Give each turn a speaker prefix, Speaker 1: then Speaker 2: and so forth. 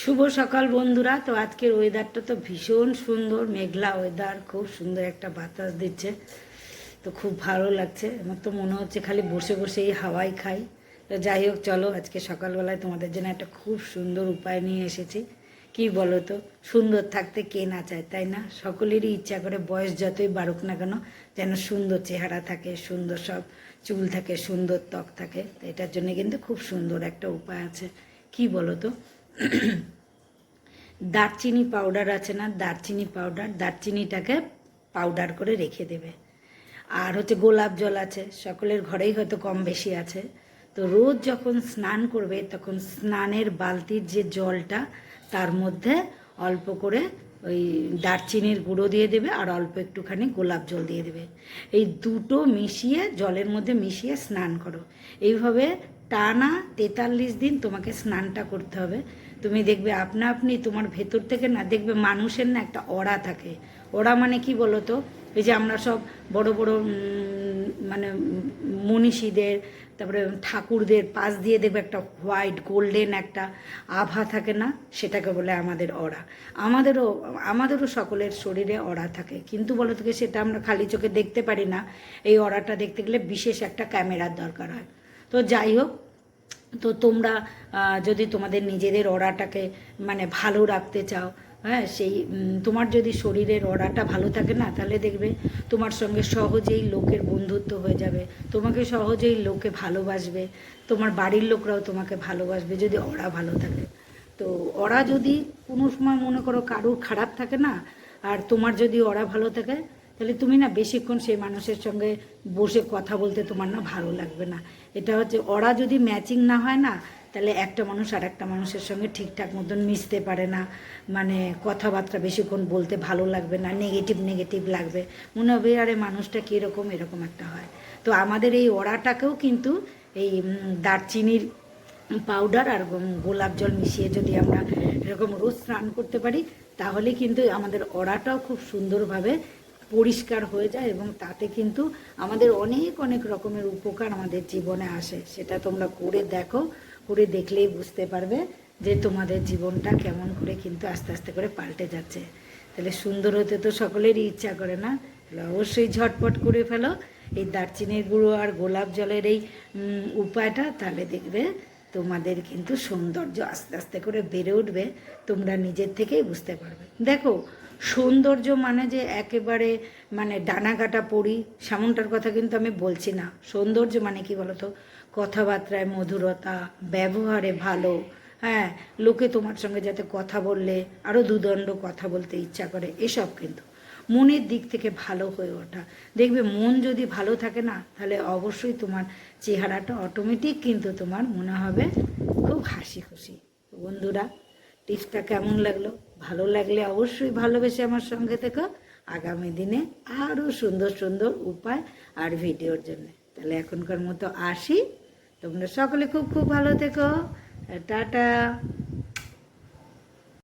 Speaker 1: শুভ সকাল বন্ধুরা। তো আজকের ওয়েদারটা তো ভীষণ সুন্দর, মেঘলা ওয়েদার খুব সুন্দর একটা বাতাস দিচ্ছে। তো খুব ভালো লাগছে। আমার তো মনে হচ্ছে খালি বসে বসে এই হাওয়াই খাই। তো যাই হোক, চলো আজকে সকালবেলায় তোমাদের জন্য একটা খুব সুন্দর উপায় নিয়ে এসেছি। কি বলো তো সুন্দর থাকতে কে না চায়, তাই না? সকলেরই ইচ্ছা করে বয়স যতই বাড়ুক না কেন, যেন সুন্দর চেহারা থাকে, সুন্দর সব চুল থাকে, সুন্দর ত্বক থাকে। তো এটার জন্য কিন্তু খুব সুন্দর একটা উপায় আছে। কি বলো তো দারচিনি পাউডার আছে না, দারচিনি পাউডার দারচিনিটাকে পাউডার করে রেখে দেবে। আর হচ্ছে গোলাপ জল আছে, সকলের ঘরেই হয়তো কম বেশি আছে। তো রোজ যখন স্নান করবে, তখন স্নানের বালতির যে জলটা, তার মধ্যে অল্প করে ওই দারচিনির গুঁড়ো দিয়ে দেবে আর অল্প একটুখানি গোলাপ জল দিয়ে দেবে। এই দুটো মিশিয়ে জলের মধ্যে মিশিয়ে স্নান করো। এইভাবে টানা তেতাল্লিশ দিন তোমাকে স্নানটা করতে হবে। তুমি দেখবে আপনা আপনি তোমার ভেতর থেকে না, দেখবে মানুষের না একটা অড়া থাকে। ওড়া মানে কি বলো তো এই যে আমরা সব বড় বড় মানে মনীষীদের তারপরে ঠাকুরদের পাশ দিয়ে দেখবে একটা হোয়াইট গোল্ডেন একটা আভা থাকে না? সেটাকে বলে আমাদের অড়া। আমাদেরও আমাদেরও সকলের শরীরে অড়া থাকে। কিন্তু বলো থেকে সেটা আমরা খালি চোখে দেখতে পারি না। এই অড়াটা দেখতে গেলে বিশেষ একটা ক্যামেরার দরকার হয়। তো যাই হোক, তো তোমরা যদি তোমাদের নিজেদের অড়াটাকে মানে ভালো রাখতে চাও হ্যাঁ সেই তোমার যদি শরীরের অড়াটা ভালো থাকে না, তাহলে দেখবে তোমার সঙ্গে সহজেই লোকের বন্ধুত্ব হয়ে যাবে। তোমাকে সহজেই লোকে ভালোবাসবে। তোমার বাড়ির লোকরাও তোমাকে ভালোবাসবে যদি অড়া ভালো থাকে। তো ওরা যদি কোনো সময় মনে করো কারুর খারাপ থাকে না, আর তোমার যদি ওরা ভালো থাকে, তাহলে তুমি না বেশিক্ষণ সেই মানুষের সঙ্গে বসে কথা বলতে তোমার না ভালো লাগবে না। এটা হচ্ছে ওরা যদি ম্যাচিং না হয় না তাহলে একটা মানুষ আর একটা মানুষের সঙ্গে ঠিকঠাক মতন মিশতে পারে না। মানে কথাবার্তা বেশিক্ষণ বলতে ভালো লাগবে না নেগেটিভ নেগেটিভ লাগবে। মনে হবে, আরে মানুষটা কীরকম, এরকম একটা হয়। তো আমাদের এই ওড়াটাকেও কিন্তু এই দারচিনির পাউডার আর গোলাপ জল মিশিয়ে যদি আমরা এরকম রোজ স্নান করতে পারি, তাহলে কিন্তু আমাদের অড়াটাও খুব সুন্দরভাবে পরিষ্কার হয়ে যায় এবং তাতে কিন্তু আমাদের অনেক অনেক রকমের উপকার আমাদের জীবনে আসে। সেটা তোমরা করে দেখো। করে দেখলেই বুঝতে পারবে যে তোমাদের জীবনটা কেমন করে কিন্তু আস্তে আস্তে করে পাল্টে যাচ্ছে। তাহলে সুন্দর হতে তো সকলেরই ইচ্ছা করে না? তাহলে অবশ্যই ঝটপট করে ফেলো। এই দারচিনির গুঁড়ো আর গোলাপ জলের এই উপায়টা তাহলে দেখবে। তোমাদের কিন্তু সৌন্দর্য আস্তে আস্তে করে বেড়ে উঠবে, তোমরা নিজের থেকেই বুঝতে পারবে। দেখো, সৌন্দর্য মানে যে একেবারে মানে ডানা কাটা পড়ি সেমনটার কথা কিন্তু আমি বলছি না। সৌন্দর্য মানে কি বলতো? কথাবার্তায় মধুরতা, ব্যবহারে ভালো হ্যাঁ লোকে তোমার সঙ্গে যাতে কথা বললে আরও দুদণ্ড কথা বলতে ইচ্ছা করে, এসব কিন্তু। মনের দিক থেকে ভালো হয়ে ওঠা। দেখবে মন যদি ভালো থাকে না, তাহলে অবশ্যই তোমার চেহারাটা অটোমেটিক কিন্তু তোমার মনে হবে খুব হাসি খুশি। বন্ধুরা, টিপসটা কেমন লাগল? ভালো লাগলে অবশ্যই ভালোবেসে আমার সঙ্গে থেকো। আগামী দিনে আরও সুন্দর সুন্দর উপায় আর ভিডিওর জন্য। তাহলে এখনকার মতো আসি। তোমরা সকলে খুব খুব ভালো থেকো। টাটা।